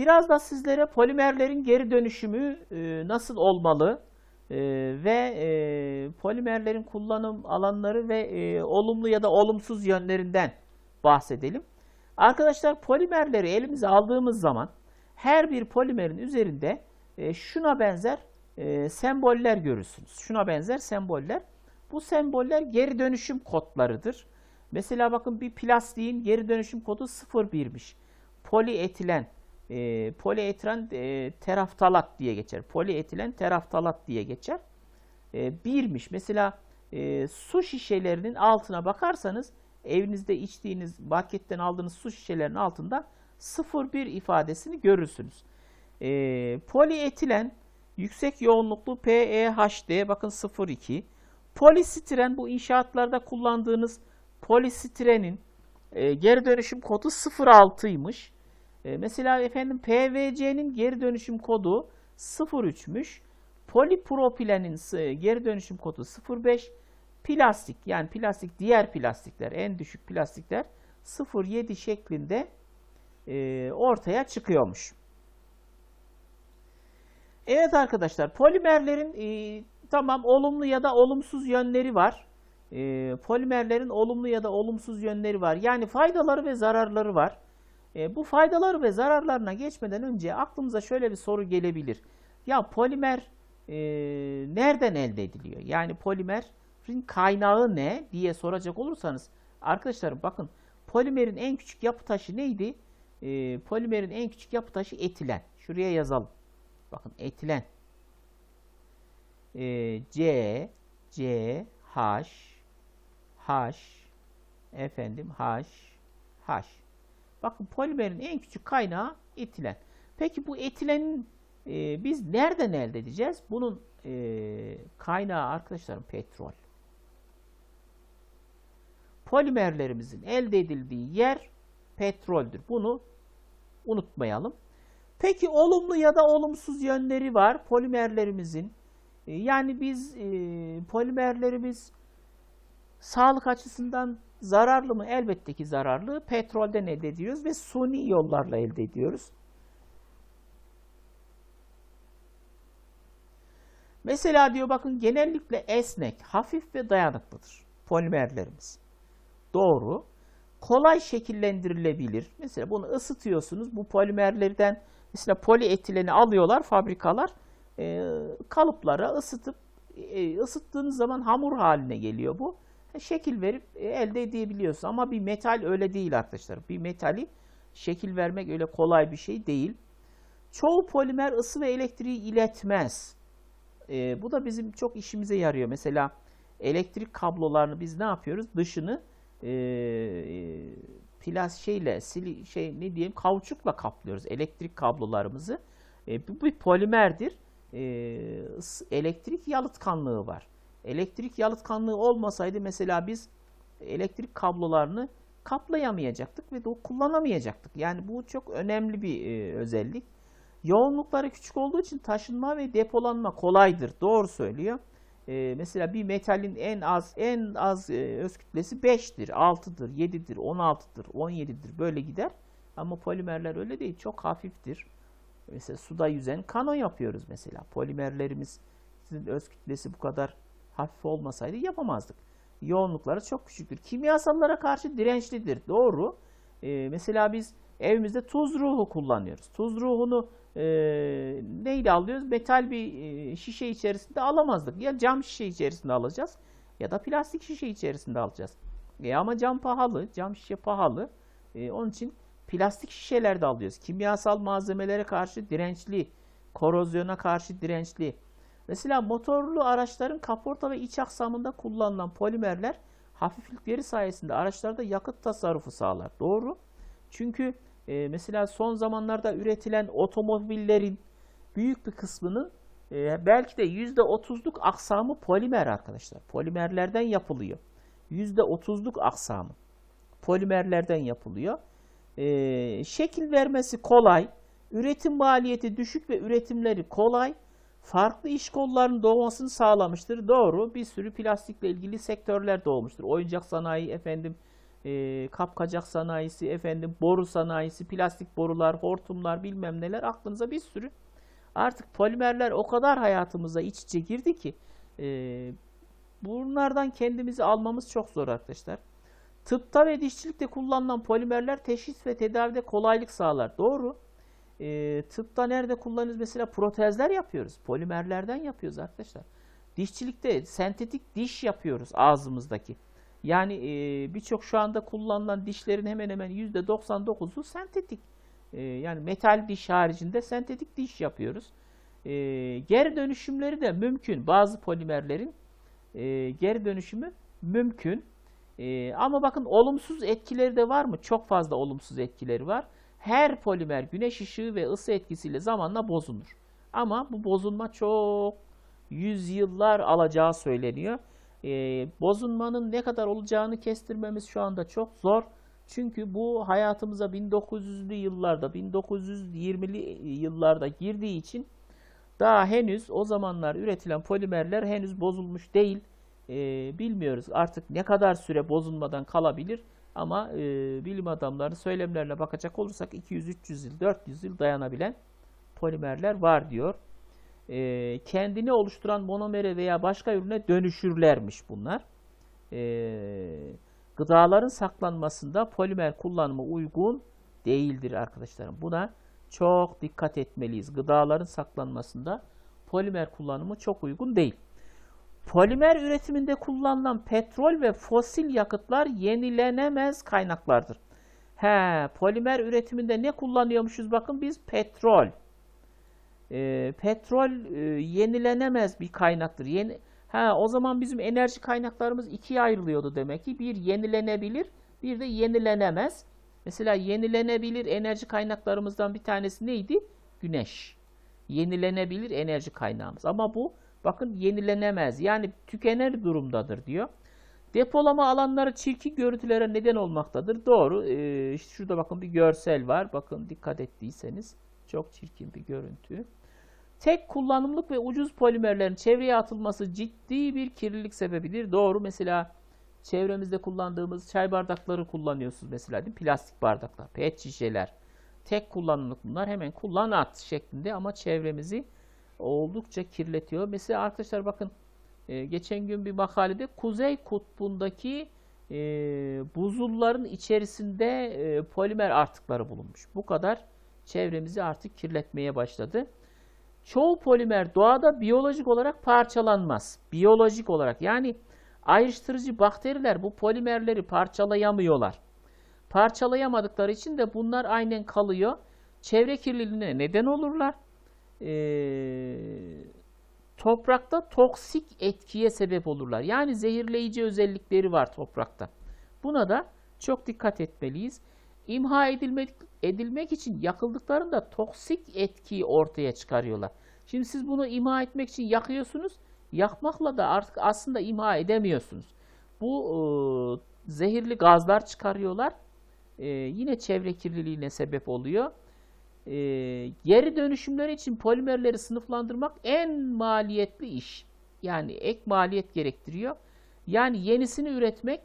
Biraz da sizlere polimerlerin geri dönüşümü e, nasıl olmalı e, ve e, polimerlerin kullanım alanları ve e, olumlu ya da olumsuz yönlerinden bahsedelim. Arkadaşlar polimerleri elimize aldığımız zaman her bir polimerin üzerinde e, şuna benzer e, semboller görürsünüz. Şuna benzer semboller. Bu semboller geri dönüşüm kodlarıdır. Mesela bakın bir plastiğin geri dönüşüm kodu 01'miş. Polietilen, e, polietilen e, teraftalat diye geçer. Polietilen teraftalat diye geçer. E, birmiş. Mesela e, su şişelerinin altına bakarsanız evinizde içtiğiniz marketten aldığınız su şişelerinin altında 01 ifadesini görürsünüz. E, polietilen yüksek yoğunluklu PEHD bakın 02. Polistiren bu inşaatlarda kullandığınız polistirenin e, geri dönüşüm kodu 06'ymış. E, mesela efendim PVC'nin geri dönüşüm kodu 03'müş. Polipropilenin s- geri dönüşüm kodu 05. Plastik yani plastik diğer plastikler en düşük plastikler 07 şeklinde e, ortaya çıkıyormuş. Evet arkadaşlar polimerlerin e, tamam olumlu ya da olumsuz yönleri var. E, polimerlerin olumlu ya da olumsuz yönleri var. Yani faydaları ve zararları var. E, bu faydaları ve zararlarına geçmeden önce aklımıza şöyle bir soru gelebilir. Ya polimer e, nereden elde ediliyor? Yani polimerin kaynağı ne diye soracak olursanız arkadaşlar bakın polimerin en küçük yapı taşı neydi? E, polimerin en küçük yapı taşı etilen. Şuraya yazalım. Bakın etilen. E, C, C, H, H, efendim H, H. Bakın polimerin en küçük kaynağı etilen. Peki bu etilenin e, biz nereden elde edeceğiz? Bunun e, kaynağı arkadaşlarım petrol. Polimerlerimizin elde edildiği yer petroldür. Bunu unutmayalım. Peki olumlu ya da olumsuz yönleri var polimerlerimizin. E, Yani biz e, polimerlerimiz sağlık açısından zararlı mı? Elbette ki zararlı. Petrolden elde ediyoruz ve suni yollarla elde ediyoruz. Mesela diyor bakın genellikle esnek, hafif ve dayanıklıdır polimerlerimiz. Doğru. Kolay şekillendirilebilir. Mesela bunu ısıtıyorsunuz. Bu polimerlerden mesela polietileni alıyorlar fabrikalar. e, kalıplara ısıtıp e, ısıttığınız zaman hamur haline geliyor bu. E, Şekil verip e, elde edebiliyorsun. Ama bir metal öyle değil arkadaşlar. Bir metali şekil vermek öyle kolay bir şey değil. Çoğu polimer ısı ve elektriği iletmez. E, bu da bizim çok işimize yarıyor. Mesela elektrik kablolarını biz ne yapıyoruz? Dışını e, plas şeyle sili, şey ne diyeyim kauçukla kaplıyoruz elektrik kablolarımızı. E, bu bir polimerdir. E, elektrik yalıtkanlığı var. Elektrik yalıtkanlığı olmasaydı mesela biz elektrik kablolarını kaplayamayacaktık ve kullanamayacaktık. Yani bu çok önemli bir e, özellik. Yoğunlukları küçük olduğu için taşınma ve depolanma kolaydır. Doğru söylüyor. Ee, mesela bir metalin en az en az e, öz kütlesi 5'tir, 6'dır, 7'dir, 16'dır, 17'dir böyle gider. Ama polimerler öyle değil. Çok hafiftir. Mesela suda yüzen kano yapıyoruz mesela. Polimerlerimiz öz kütlesi bu kadar hafif olmasaydı yapamazdık. Yoğunlukları çok küçüktür. Kimyasallara karşı dirençlidir. Doğru. Ee, mesela biz evimizde tuz ruhu kullanıyoruz. Tuz ruhunu e, neyle alıyoruz? Metal bir e, şişe içerisinde alamazdık. Ya cam şişe içerisinde alacağız ya da plastik şişe içerisinde alacağız. E, ama cam pahalı, cam şişe pahalı. E, onun için plastik şişelerde alıyoruz. Kimyasal malzemelere karşı dirençli, korozyona karşı dirençli. Mesela motorlu araçların kaporta ve iç aksamında kullanılan polimerler hafiflikleri sayesinde araçlarda yakıt tasarrufu sağlar. Doğru. Çünkü e, mesela son zamanlarda üretilen otomobillerin büyük bir kısmının e, belki de %30'luk aksamı polimer arkadaşlar. Polimerlerden yapılıyor. %30'luk aksamı polimerlerden yapılıyor. E, şekil vermesi kolay. Üretim maliyeti düşük ve üretimleri kolay. Farklı iş kollarının doğmasını sağlamıştır. Doğru. Bir sürü plastikle ilgili sektörler doğmuştur. Oyuncak sanayi, efendim e, kapkacak sanayisi, efendim boru sanayisi, plastik borular, hortumlar bilmem neler aklınıza bir sürü. Artık polimerler o kadar hayatımıza iç içe girdi ki e, bunlardan kendimizi almamız çok zor arkadaşlar. Tıpta ve dişçilikte kullanılan polimerler teşhis ve tedavide kolaylık sağlar. Doğru. E, tıpta nerede kullanıyoruz? Mesela protezler yapıyoruz. Polimerlerden yapıyoruz arkadaşlar. Dişçilikte sentetik diş yapıyoruz ağzımızdaki. Yani e, birçok şu anda kullanılan dişlerin hemen hemen %99'u sentetik. E, yani metal diş haricinde sentetik diş yapıyoruz. E, geri dönüşümleri de mümkün. Bazı polimerlerin e, geri dönüşümü mümkün. E, ama bakın olumsuz etkileri de var mı? Çok fazla olumsuz etkileri var. Her polimer güneş ışığı ve ısı etkisiyle zamanla bozulur. Ama bu bozulma çok yüzyıllar alacağı söyleniyor. E, bozulmanın ne kadar olacağını kestirmemiz şu anda çok zor. Çünkü bu hayatımıza 1900'lü yıllarda, 1920'li yıllarda girdiği için daha henüz o zamanlar üretilen polimerler henüz bozulmuş değil. E, bilmiyoruz artık ne kadar süre bozulmadan kalabilir. Ama e, bilim adamları söylemlerine bakacak olursak 200-300 yıl, 400 yıl dayanabilen polimerler var diyor. E, kendini oluşturan monomere veya başka ürüne dönüşürlermiş bunlar. E, gıdaların saklanmasında polimer kullanımı uygun değildir arkadaşlarım. Buna çok dikkat etmeliyiz. Gıdaların saklanmasında polimer kullanımı çok uygun değil. Polimer üretiminde kullanılan petrol ve fosil yakıtlar yenilenemez kaynaklardır. He, polimer üretiminde ne kullanıyormuşuz? Bakın biz petrol. E, petrol e, yenilenemez bir kaynaktır. Yeni, ha, o zaman bizim enerji kaynaklarımız ikiye ayrılıyordu demek ki. Bir yenilenebilir, bir de yenilenemez. Mesela yenilenebilir enerji kaynaklarımızdan bir tanesi neydi? Güneş. Yenilenebilir enerji kaynağımız. Ama bu bakın yenilenemez. Yani tükener durumdadır diyor. Depolama alanları çirkin görüntülere neden olmaktadır. Doğru. Ee, işte şurada bakın bir görsel var. Bakın dikkat ettiyseniz çok çirkin bir görüntü. Tek kullanımlık ve ucuz polimerlerin çevreye atılması ciddi bir kirlilik sebebidir. Doğru. Mesela çevremizde kullandığımız çay bardakları kullanıyorsunuz mesela değil mi? Plastik bardaklar, pet şişeler. Tek kullanımlık bunlar hemen kullan at şeklinde ama çevremizi oldukça kirletiyor. Mesela arkadaşlar bakın e, geçen gün bir makalede Kuzey Kutbu'ndaki e, buzulların içerisinde e, polimer artıkları bulunmuş. Bu kadar çevremizi artık kirletmeye başladı. Çoğu polimer doğada biyolojik olarak parçalanmaz. Biyolojik olarak yani ayrıştırıcı bakteriler bu polimerleri parçalayamıyorlar. Parçalayamadıkları için de bunlar aynen kalıyor. Çevre kirliliğine neden olurlar. Ee, toprakta toksik etkiye sebep olurlar. Yani zehirleyici özellikleri var toprakta. Buna da çok dikkat etmeliyiz. İmha edilmek, edilmek için yakıldıklarında toksik etkiyi ortaya çıkarıyorlar. Şimdi siz bunu imha etmek için yakıyorsunuz. Yakmakla da artık aslında imha edemiyorsunuz. Bu e, zehirli gazlar çıkarıyorlar. E, yine çevre kirliliğine sebep oluyor. E, geri dönüşümler için polimerleri sınıflandırmak en maliyetli iş. Yani ek maliyet gerektiriyor. Yani yenisini üretmek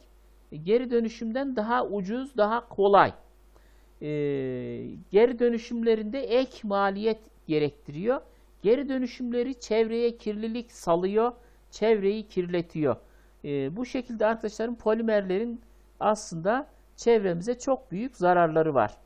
geri dönüşümden daha ucuz, daha kolay. E, geri dönüşümlerinde ek maliyet gerektiriyor. Geri dönüşümleri çevreye kirlilik salıyor, çevreyi kirletiyor. E, bu şekilde arkadaşlarım polimerlerin aslında çevremize çok büyük zararları var.